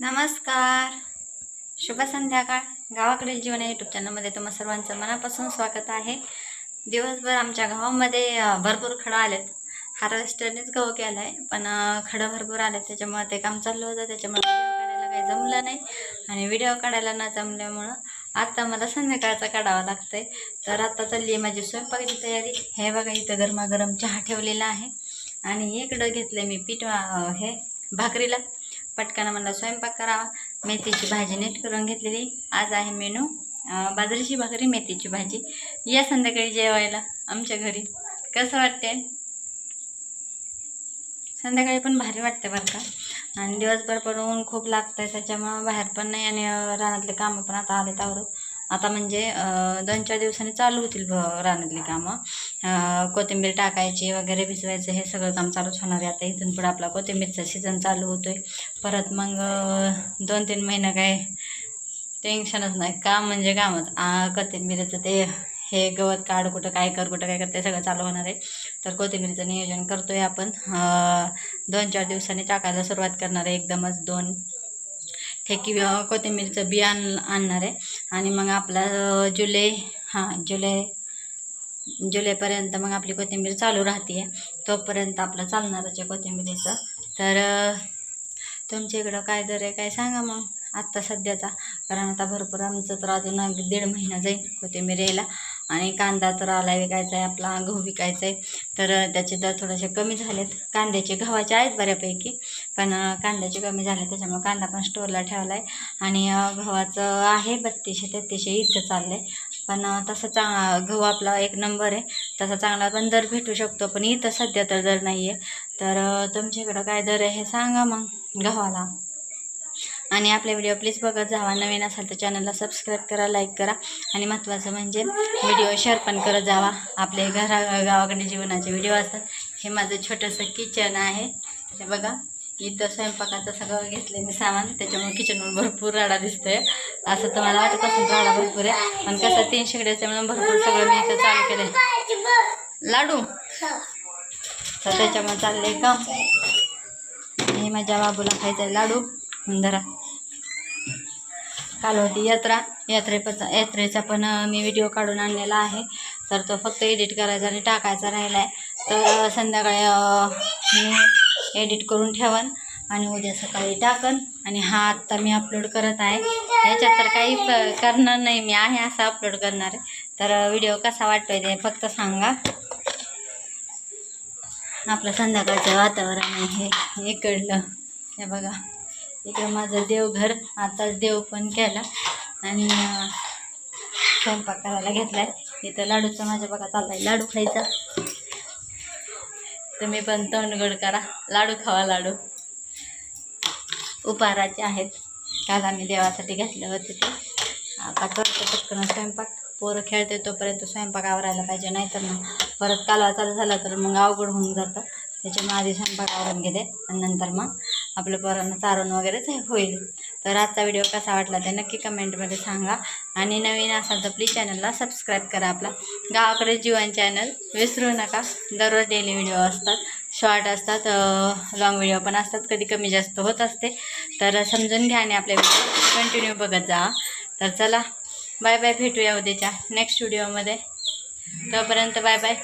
नमस्कार. शुभ संध्याकाळ. गावाकडील जीवन या यूट्यूब चॅनलमध्ये तुम्हा सर्वांचं मनापासून स्वागत आहे. दिवसभर आमच्या गावामध्ये भरपूर खडं आलेत. हार्वेस्टरनेच गहू केला आहे पण खडं भरपूर आलेत. त्याच्यामुळे ते काम चाललं होतं. त्याच्यामुळे व्हिडिओ काढायला काही जमलं नाही. आणि व्हिडिओ काढायला न जमल्यामुळं आत्ता मला संध्याकाळचा काढावा लागतंय. तर आत्ता चालली आहे माझी स्वयंपाकाची तयारी. हे बघा इथं गरमागरम चहा ठेवलेला आहे. आणि इकडं घेतलं मी पीठ हे भाकरीला. पटकन मला स्वयंपाक करावा मेथीची भाजी नीट करून घेतलेली. आज आहे मेनू बाजरीची भाकरी मेथीची भाजी. या संध्याकाळी जेवायला आमच्या घरी. कसं वाटते संध्याकाळी पण भारी वाटते बरं का. आणि दिवसभर पण ऊन खूप लागतं आहे त्याच्यामुळं बाहेर पण नाही आणि रानातले कामं पण आता आले तावरत आता म्हणजे दोन चार दिवसांनी चालू होतील रानातली कामं. कोथिंबीर टाकायची वगैरे भिजवायचं हे सगळं काम चालूच होणार आहे. आता इथून पुढे आपला कोथिंबीरचा सीझन चालू होतोय. परत मग दोन तीन महिने काय टेन्शनच नाही. काम म्हणजे कामच. कोथिंबीरचं कोथिंबीरीचं ते हे गवत काढ कुठं काय कर कुठं काय कर ते सगळं चालू होणार आहे. तर कोथिंबीरीचं नियोजन करतोय आपण. दोन चार दिवसांनी टाकायला सुरुवात करणार आहे. एकदमच दोन ठेकी कोथिंबीरचं बी आण आणणार आहे. आणि मग आपला जुलै हां जुलै जुलैपर्यंत मग आपली कोथिंबीर चालू राहते तोपर्यंत आपलं चालणारच आहे कोथिंबीरीचं. तर तुमच्या इकडं काय दर आहे काय सांगा मग आत्ता सध्याचा. कारण आता भरपूर आमचं तर अजून अगदी दीड महिना जाईल कोथिंबीर यायला. आणि कांदा तर आला विकायचा आहे आपला गहू विकायचा आहे तर त्याचे दर थोडेसे कमी झालेत. कांद्याचे गव्हाचे आहेत बऱ्यापैकी. पण कांद्याची कांद्याचे कमी झाले त्याच्यामुळे कांदा पण स्टोरला ठेवला आहे आणि गव्हाचं आहे बत्तीसशे तेहतीसशे इथं चाललं आहे पण तसं चा गहू आपला एक नंबर आहे. तसा चांगला पण दर भेटू शकतो पण इथं सध्या तर दर नाही आहे तर तुमच्याकडं काय दर आहे हे सांगा मग गव्हाला. आणि आपले व्हिडिओ प्लीज बघत जावा. नवीन असाल तर चॅनलला सबस्क्राईब करा लाईक करा. आणि महत्त्वाचं म्हणजे व्हिडिओ शेअर पण करत जावा. आपले घरा गावाकडे जीवनाचे व्हिडिओ असतात. हे माझं छोटंसं किचन आहे. हे बघा. इथं स्वयंपाकाचं सगळं घेतलं मी सामान. त्याच्यामुळे किचनवर भरपूर राडा दिसतोय. असं तुम्हाला वाटत असेल राडा भरपूर आहे. पण कसं तीन शेगड्याच्यामुळे भरपूर सगळं मी इथं चालू केलं लाडू? तर त्याच्यामुळे चाललंय काम हे माझ्या बाबूला खायचं आहे लाडू. धरा. काल होती यात्रा. यात्रेपचा यात्रेचा पण मी व्हिडिओ काढून आणलेला आहे. तर तो फक्त एडिट करायचा आणि टाकायचा राहिला आहे तर संध्याकाळी मी एडिट करून ठेवन आणि उद्या सकाळी टाकन. आणि हा आत्ता मी अपलोड करत आहे. ह्याच्यात तर काही प- करणार नाही मी आहे असं अपलोड करणार. तर व्हिडिओ कसा वाटतोय ते फक्त सांगा. आपलं संध्याकाळचं वातावरण आहे हे इकडलं हे बघा. इकडं माझं देवघर आताच देव पण केला. आणि स्वयंपाक करायला घेतला आहे इथं लाडूचं माझ्या बघा चाललाय. लाडू खायचा. तुम्ही पण तोंडगड करा. लाडू खावा लाडू. उपहाराचे आहेत. काल आम्ही देवासाठी घेतले होते ते. आता करतो पटकन स्वयंपाक. पोरं खेळते तोपर्यंत स्वयंपाक आवरायला पाहिजे नाहीतर मग परत कालवा चालू झाला तर मग अवघड होऊन जातं. त्याच्यामुळे आधी स्वयंपाक आवरून घेते आणि नंतर मग आपल्या पोरांना चारून वगैरेच होईल. तर आजचा व्हिडिओ कसा वाटला ते नक्की कमेंटमध्ये सांगा. आणि नवीन असाल तर प्लीज चॅनलला सबस्क्राईब करा आपला. गावाकडे जीवन चॅनल विसरू नका. दररोज डेली व्हिडिओ असतात. शॉर्ट असतात लॉंग व्हिडिओ पण असतात. कधी कमी जास्त होत असते. तर समजून घ्या आणि आपले व्हिडिओ कंटिन्यू बघत जा. तर चला बाय बाय भेटूया उद्याच्या नेक्स्ट व्हिडिओमध्ये तोपर्यंत बाय बाय